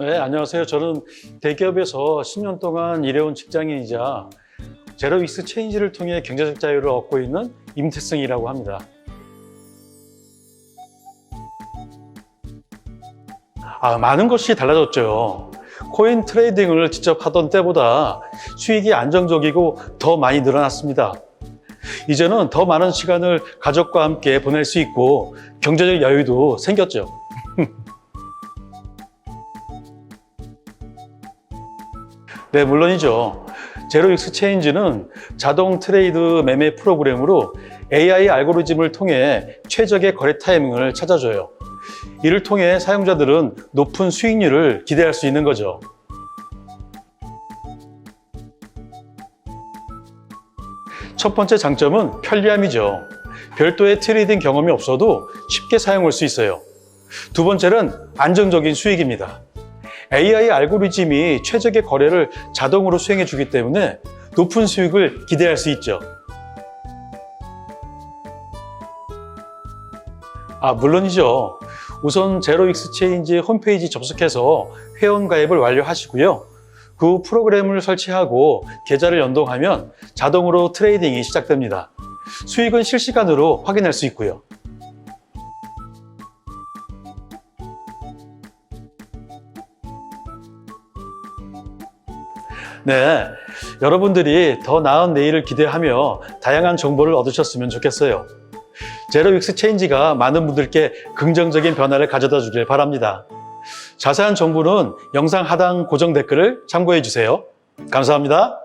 네, 안녕하세요. 저는 대기업에서 10년 동안 일해온 직장인이자 제로 윅스 체인지를 통해 경제적 자유를 얻고 있는 임태승이라고 합니다. 아, 많은 것이 달라졌죠. 코인 트레이딩을 직접 하던 때보다 수익이 안정적이고 더 많이 늘어났습니다. 이제는 더 많은 시간을 가족과 함께 보낼 수 있고 경제적 여유도 생겼죠. 네, 물론이죠. 제로 익스체인지는 자동 트레이드 매매 프로그램으로 AI 알고리즘을 통해 최적의 거래 타이밍을 찾아줘요. 이를 통해 사용자들은 높은 수익률을 기대할 수 있는 거죠. 첫 번째 장점은 편리함이죠. 별도의 트레이딩 경험이 없어도 쉽게 사용할 수 있어요. 두 번째는 안정적인 수익입니다. AI 알고리즘이 최적의 거래를 자동으로 수행해 주기 때문에 높은 수익을 기대할 수 있죠. 아, 물론이죠. 우선 제로 익스체인지 홈페이지 접속해서 회원 가입을 완료하시고요. 그 후 프로그램을 설치하고 계좌를 연동하면 자동으로 트레이딩이 시작됩니다. 수익은 실시간으로 확인할 수 있고요. 네, 여러분들이 더 나은 내일을 기대하며 다양한 정보를 얻으셨으면 좋겠어요. 제로 익스체인지가 많은 분들께 긍정적인 변화를 가져다 주길 바랍니다. 자세한 정보는 영상 하단 고정 댓글을 참고해 주세요. 감사합니다.